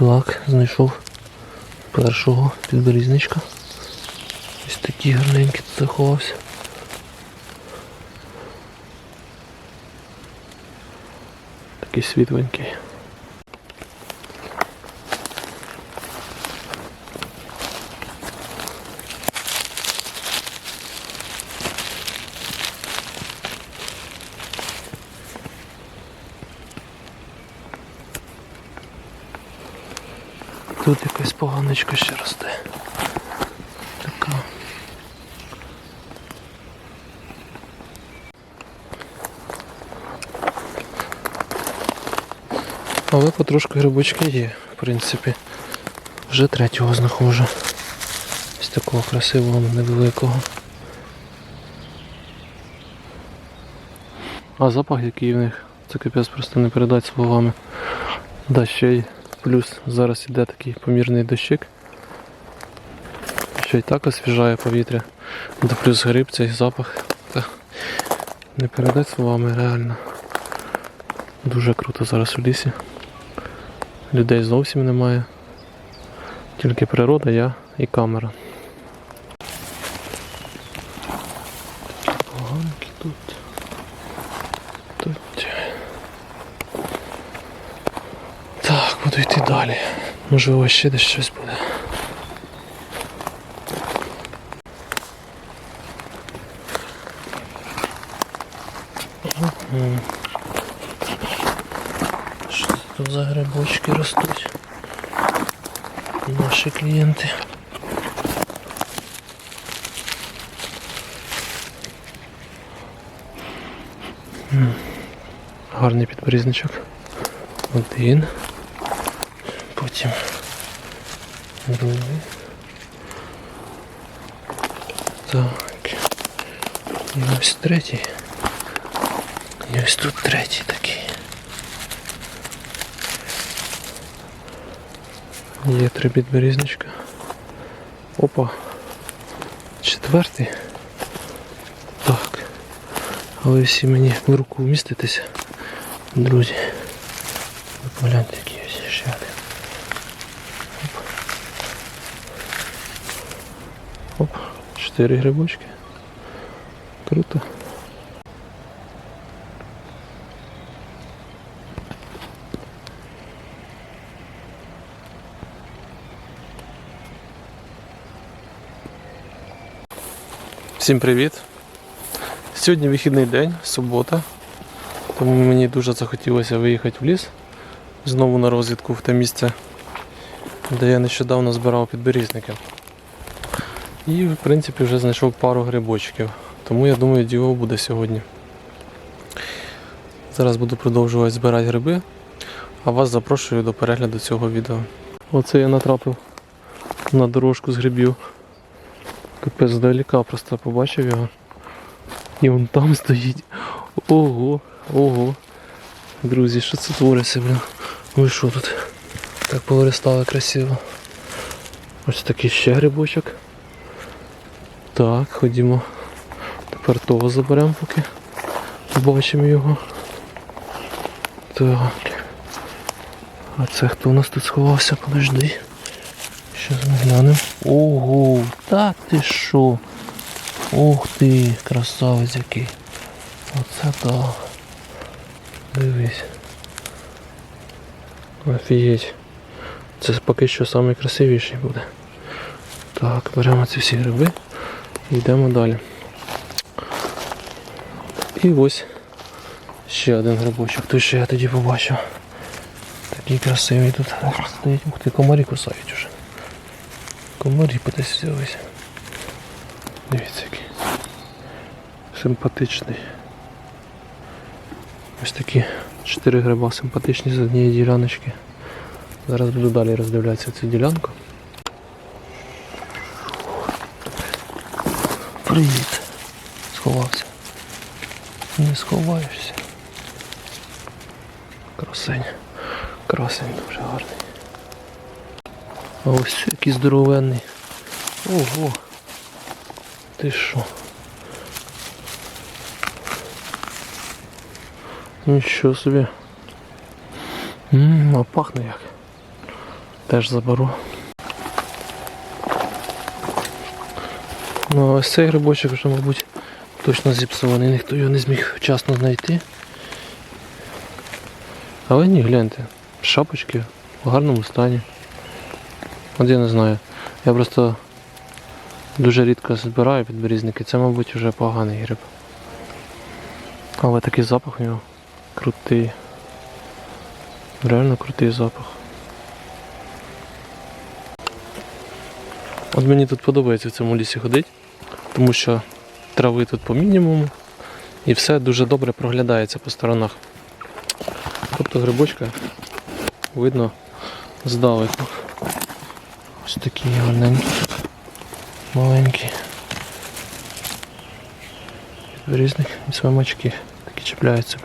Так, знайшов першого підберізничка. Ось такий гарненький тут заховався. Такий світленький. Тут якась поганочка ще росте. Така. Але потрошку грибочки є, в принципі. Вже третього знаходжу. Ось такого красивого невеликого. А запах який в них, це капець просто не передати словами. Да, ще й плюс зараз іде такий помірний дощик. Що й так освіжає повітря. До плюс гриб, цей запах. Не передати словами реально. Дуже круто зараз у лісі. Людей зовсім немає. Тільки природа, я і камера. Такі поганки тут. Тут. Так, буду йти далі. Можливо, ще десь щось буде. Що це тут за грибочки ростуть? Наші клієнти. Гарний підберізничок. Один. Потім другий. Так. І ось третій. І ось тут третій такий. Є три підберізничка. Опа. Четвертий. Так. Але всі мені в руку вміститися. Друзі. Погляньте, який ось ще. Оп. Чотири грибочки. Круто. Всім привіт! Сьогодні вихідний день, субота, тому мені дуже захотілося виїхати в ліс знову на розвідку в те місце, де я нещодавно збирав підберізники. І в принципі вже знайшов пару грибочків, тому я думаю діло буде сьогодні. Зараз буду продовжувати збирати гриби, а вас запрошую до перегляду цього відео. Оце я натрапив на дорожку з грибів. Капець здалека просто побачив його. І він там стоїть. Ого, ого. Друзі, що це твориться, блін? Ви що тут? Так повиристало красиво. Ось такий ще грибочок. Так, ходімо. Тепер того заберемо поки. Бачимо його. Так. А це хто у нас тут сховався? Подожди. Щас ми глянемо. Ого, та ти що? Ух ти, красавець який. Оце так. Дивись. Офігеть. Це поки що найкрасивіший буде. Так, беремо ці всі гриби йдемо далі. І ось ще один грибочок. Той, що я тоді побачив. Такий красивий тут стоїть. Ух ти, комарі кусають уже. Комарі кудись взялися. Дивіться який. Симпатичний. Ось такі чотири гриба симпатичні з однієї діляночки. Зараз буду далі роздивлятися цю ділянку. Привіт. Сховався. Не сховаєшся. Красень. Красень дуже гарний. А ось який здоровенний. Ого. Ти що? Нічого собі. Ммм, а пахне як. теж заберу. Ну, а ось цей грибочок вже, мабуть, точно зіпсований, ніхто його не зміг вчасно знайти. Але ні, гляньте, шапочки в гарному стані. От я не знаю. Я просто дуже рідко збираю підберізники. Це, мабуть, вже поганий гриб. Але такий запах у нього крутий. Реально крутий запах. От мені тут подобається в цьому лісі ходити, тому що трави тут по мінімуму і все дуже добре проглядається по сторонах. Тобто грибочка видно здалеку. Ось такі гарненькі, маленькі. Різних і свимачки такі чіпляються.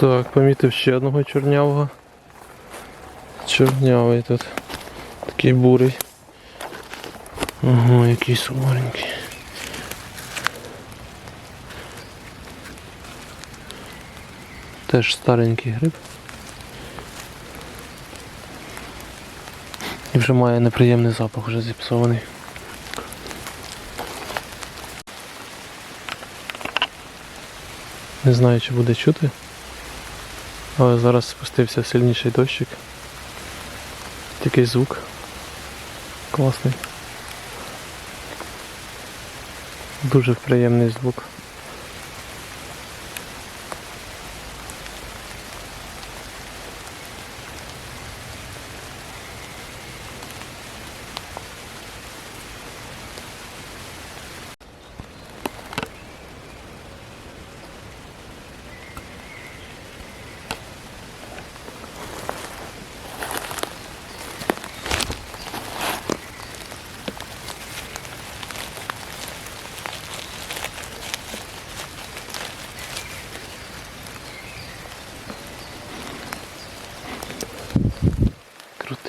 Так, помітив ще одного чорнявого. Чорнявий тут. Такий бурий. Ага, який сумаренький. Теж старенький гриб. І вже має неприємний запах, вже зіпсований. Не знаю, чи буде чути. Але зараз спустився сильніший дощик. Такий звук. Класний. Дуже приємний звук.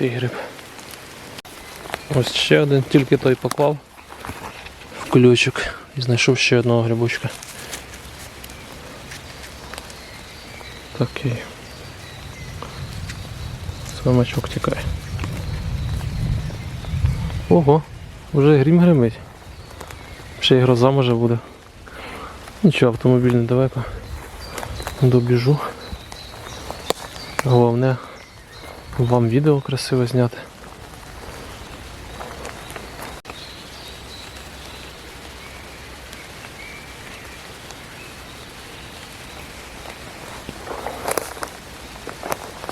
Крутий гриб. Ось ще один, тільки той поклав в кульочок і знайшов ще одного грибочка. Такий. Свимачок тікає. Ого, вже грім гримить. Ще й гроза може буде. Нічого, автомобіль недалеко. Добіжу. Головне вам відео красиво зняти.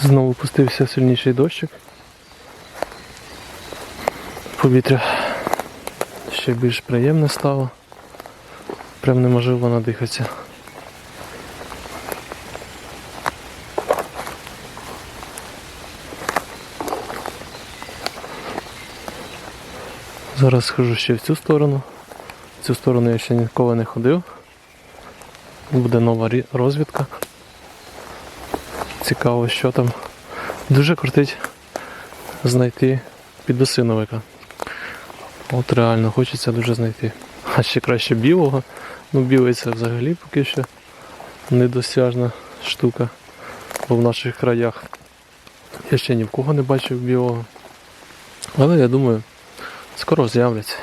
Знову пустився сильніший дощик. Повітря ще більш приємне стало. Прям неможливо надихатися. Зараз схожу ще в цю сторону. В цю сторону я ще ніколи не ходив. Буде нова розвідка. Цікаво, що там. Дуже крутить знайти підосиновика. От реально хочеться дуже знайти. А ще краще білого. Ну білий це взагалі поки що недосяжна штука. Бо в наших краях я ще ні в кого не бачив білого. Але я думаю, скоро з'являться.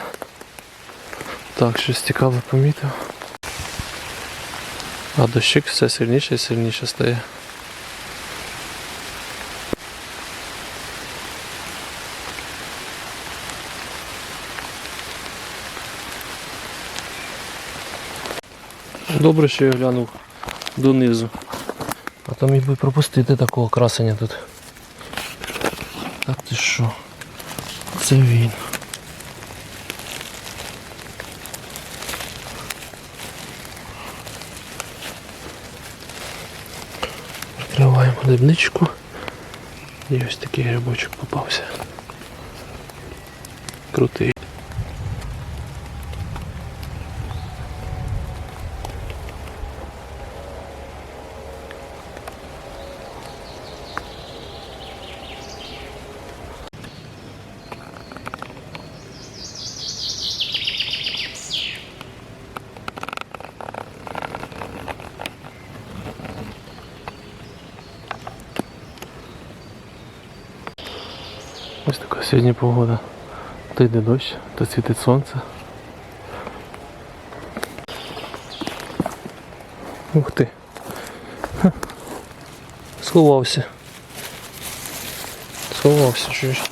Так, щось цікаве помітив. А дощик все сильніше і сильніше стає. Добре, що я глянув донизу. А то міг би пропустити такого красення тут. Так ти що? Це він. Відкриваємо дрібничку. І ось такий грибочок попався. Крутий. Ось така сьогодні погода. То йде дощ, то світить сонце. Ух ти. Ха. Сховався. Сховався, чуєш.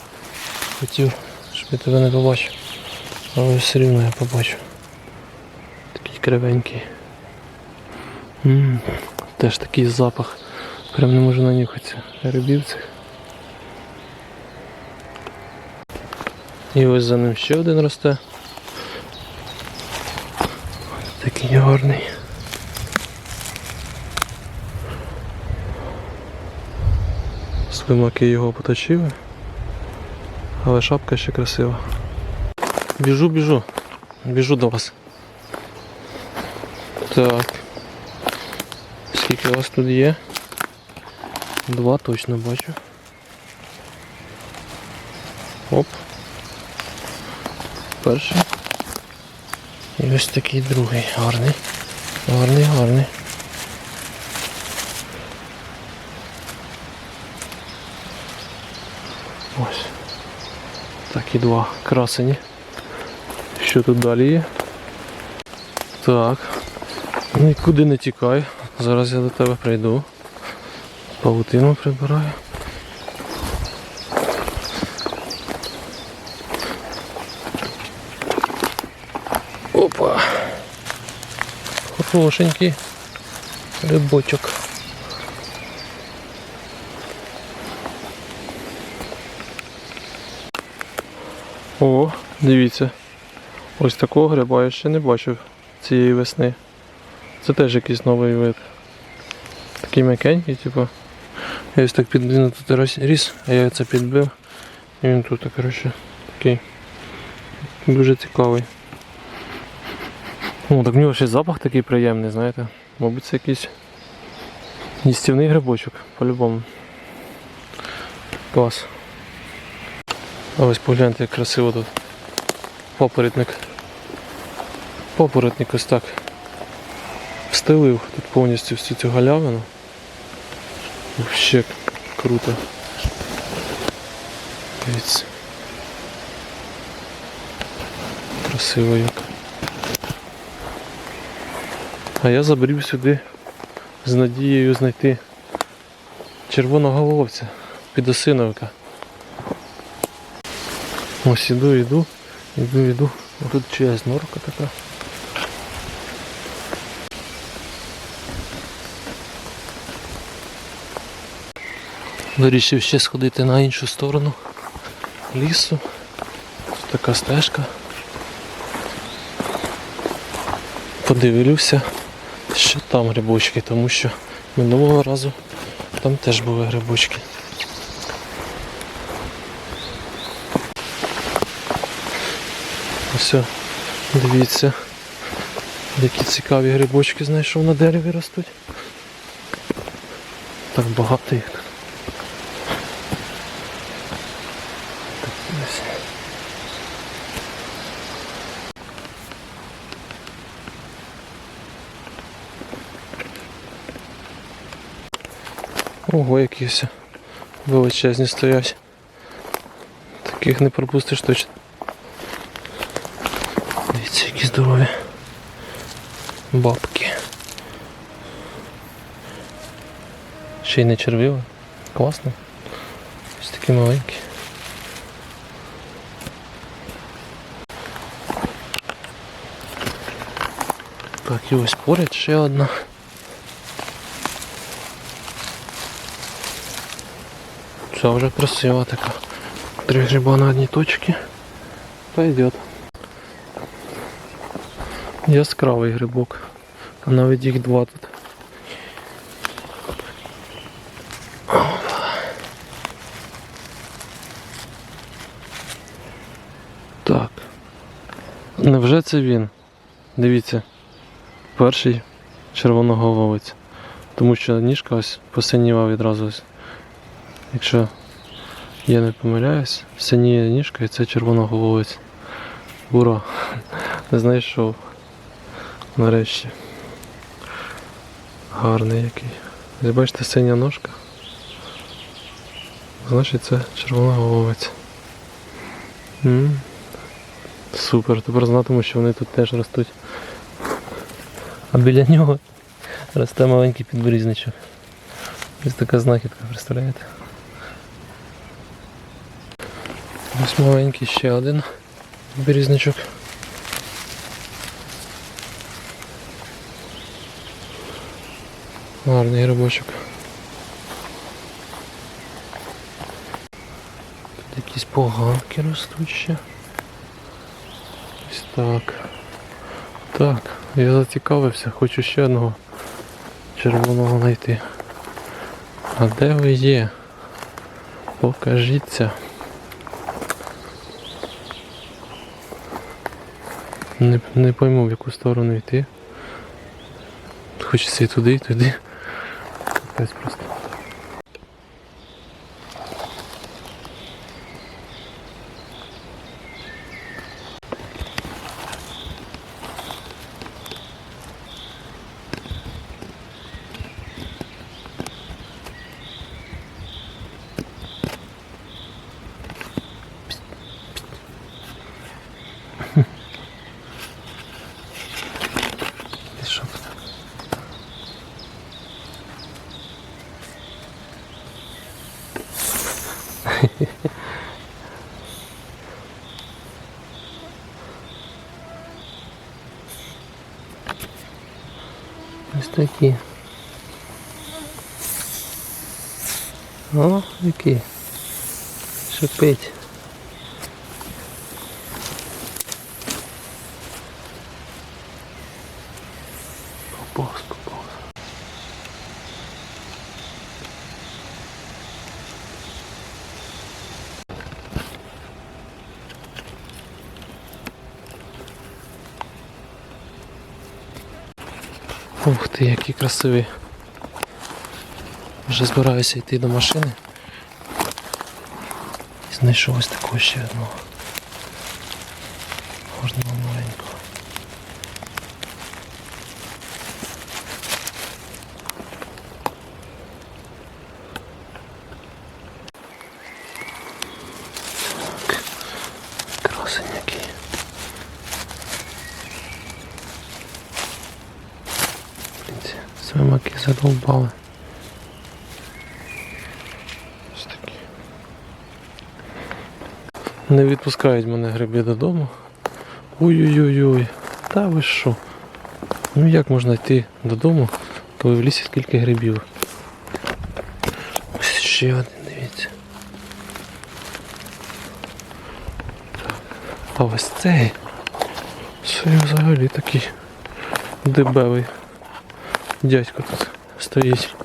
Хотів, щоб я тебе не побачив. Але все рівно я побачив. Такий кривенький. М, Теж такий запах. Прям не можу нанюхатися. Грибів цих. І ось за ним ще один росте. Такий гарний. Слимаки його поточили. Але шапка ще красива. Біжу, біжу. Біжу до вас. Так. Скільки у вас тут є? Два точно бачу. Оп. Перший. І ось такий другий. Гарний. Гарний, гарний. Ось. Такі два красені. Що тут далі є? Так. Нікуди не тікай. Зараз я до тебе прийду. Павутину прибираю. Хорошенький рибочок. О, дивіться. Ось такого гриба я ще не бачив цієї весни. Це теж якийсь новий вид. Такий м'якенький, типу. Я ось так підбив тут ріс, а я це підбив. І він тут, коротше, такий. Дуже цікавий. О, так в нього ще запах такий приємний, знаєте. Мабуть, це якийсь їстівний грибочок, по-любому. Клас. А ось погляньте, як красиво тут. Папоротник. Папоротник ось так. Встелив тут повністю всю цю галявину. Вообще круто. Дивіться. Красиво як. А я забрів сюди з надією знайти червоноголовця підосиновика. Ось іду, іду, іду, іду. Тут чиясь норка така. Вирішив ще сходити на іншу сторону лісу. Тут така стежка. Подивлюся, що там грибочки, тому що минулого разу там теж були грибочки. Ось, дивіться, які цікаві грибочки знайшов на дереві ростуть. Так багато їх Ого, які все величезні стоять. Таких не пропустиш точно. Дивіться, які здорові. Бабки. Ще й не червиві. Класно. Ось такі маленькі. Так, і ось поряд ще одна. Це вже красива така. Три гриба на одній точці. Пойдет. Яскравий грибок. А навіть їх два тут. Так. Невже це він? Дивіться. Перший червоноголовець. Тому що ніжка ось посиніла відразу. Ось. Якщо я не помиляюсь, синіє ніжка і це червоноголовець. Ура! Знайшов. Нарешті. Гарний який. Бачите, синя ножка. Значить це червоноголовець. М. Супер, тепер знатиму, що вони тут теж ростуть. А біля нього росте маленький підберізничок. Ось така знахідка, представляєте? Ось маленький ще один підберізничок. Гарний грибочок. Тут якісь поганки ростуть ще. Ось так. Так, я зацікавився, хочу ще одного червоного знайти. А де ви є? Покажіться. Не, не пойму в яку сторону йти. Хочеться і туди, і туди. Капець просто. Ти що тут? Ось такі. О, які. Шипить. Ти, який красивий. Вже збираюся йти до машини. І знайшов ось такого ще одного. Можна маленького. Так. Красень який. Блін, ці Такі. Не відпускають мене гриби додому. Ой-ой-ой-ой. Та ви що? Ну як можна йти додому, коли в лісі скільки грибів? Ось ще один, дивіться. А ось цей. Це взагалі такий дебелий дядько тут стоїть.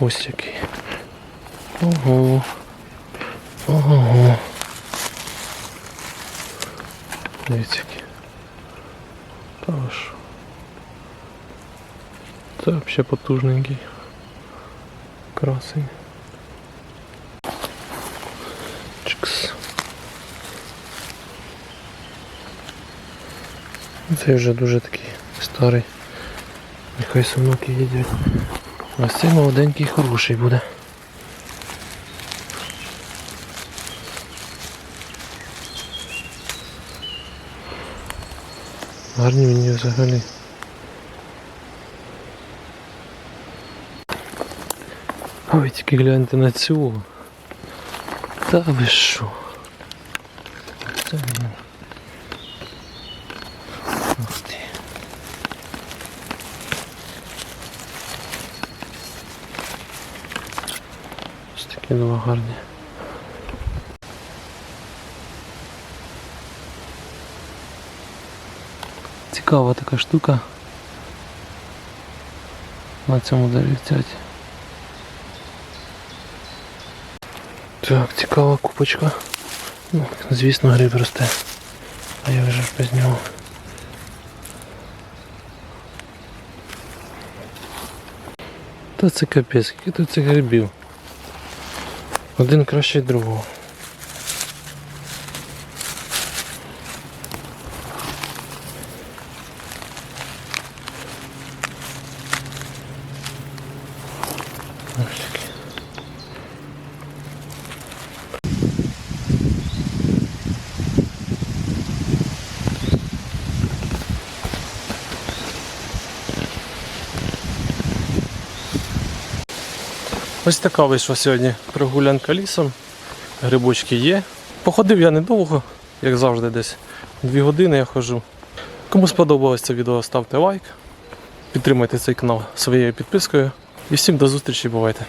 Ось який. Ого. Ого. Дивіться який. Та ви що. Це взагалі потужненький. Красень. Чикс. Цей вже дуже такий старий. Нехай самоки їдять. А цей молоденький хороший буде. Гарні мені взагалі. Ой, тільки гляньте на цього. Та ви що? Ось такі два гарні. Цікава така штука. На цьому деревцяті. Так, цікава купочка. Ну, звісно, гриб росте. А я вже ж без нього. Та це капець, скільки тут цих грибів. Один краще другого. Ось така вийшла сьогодні прогулянка лісом. Грибочки є. Походив я недовго, як завжди, десь дві години я хожу. Кому сподобалось це відео, ставте лайк. Підтримайте цей канал своєю підпискою. І всім до зустрічі, бувайте!